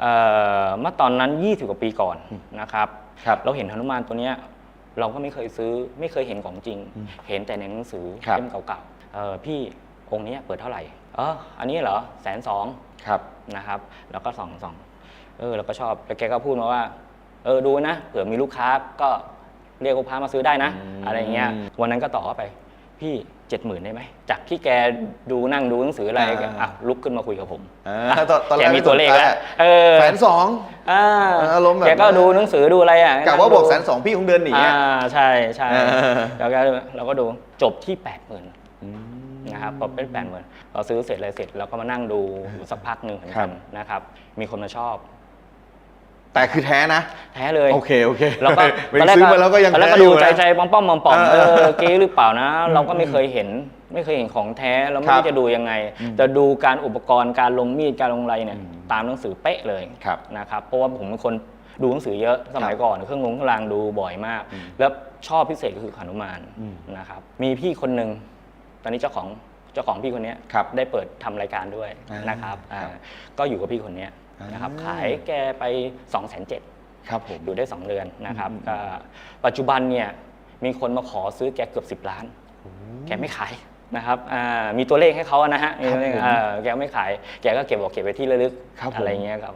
เอ่อเมื่อตอนนั้น 20 กว่าปีก่อนนะครับ ครับ เราเห็นหนุมานตัวเนี้ยเราก็ไม่เคยซื้อไม่เคยเห็นของจริง เห็นแต่ในหนังสือครับ เล่มเก่าๆเอ่อพี่องค์เนี้ยเปิดเท่าไหร่เอออันนี้เหรอแสนสอง ครับ นะครับ แล้วก็ส่องส่องเออเราก็ชอบแล้วแกก็พูดมาว่า เออดูนะ เผื่อมีลูกค้าก็เรียกลูกค้ามาซื้อได้นะ อืม อะไรเงี้ย วันนั้นก็ต่อเข้าไป พี่เจ็ดหมื่นได้ไหมจากที่แกดูนั่งดูหนังสืออะไรแกอะลุกขึ้นมาคุยกับผมอ่าตอนตอนแรแกกมีตัวเลขแล้วเออแสนสองอ่าอารมณ์แบบแกก็ดูหนังสือดูอะไรอะกะว่าบอกดูแสนสองพี่คงเดินหนีอ่าอะใช่ใช่เออแล้วก็เราก็ดูจบที่แปดหมื่นอืมนะครับพอเป็นแปดหมื่นเราซื้อเสร็จอะไรเสร็จเราก็มานั่งดูอยู่สักพักหนึ่งเหมือนครักับนนะครับ มีคนมาชอบ แต่คือแท้นะ แท้เลยโอเคโอเคแล้วก็ไปซื้อมาแล้วก็ยังตอนแรกแท้ก็อดูยู่ใจนะใจปอมป้อมปอมปอมเอเอออเก๊หรือเปล่านะ เราก็ไม่เคยเห็นไม่เคยเห็นของแท้เราไม่ครับรู้จะดูยังไง จะดูการอุปกรณ์การลงมีดการลงไรเนี่ยอืมตามหนังสือเป๊ะเลยครับนะครับเพราะว่าผมเป็นคนดูหนังสือเยอะสมัยครับก่อนเครื่องลงเครื่องรางดูบ่อยมากอืมแล้วชอบพิเศษก็คือหนุมานอืมนะครับมีพี่คนหนึ่งตอนนี้เจ้าของ เจ้าของพี่คนเนี้ยครับได้เปิดทำรายการด้วยอ่านนะครับครับอ่าก็อยู่กับพี่คนเนี้ยนะครับอ่า ขายแกไป2องแสนเจ็ดครับผม อยู่ได้ 2 เดือนนะครับอืม ก็ปัจจุบันเนี่ยมีคนมาขอซื้อแกเกือบ 10 ล้าน แกไม่ขายนะครับอ่ามีตัวเลขให้เขานะฮะมีตัวเลขผมเออแกไม่ขาย แกก็เก็บบอกเก็บไว้ที่ระลึกครับผม อะไรเงี้ยครับ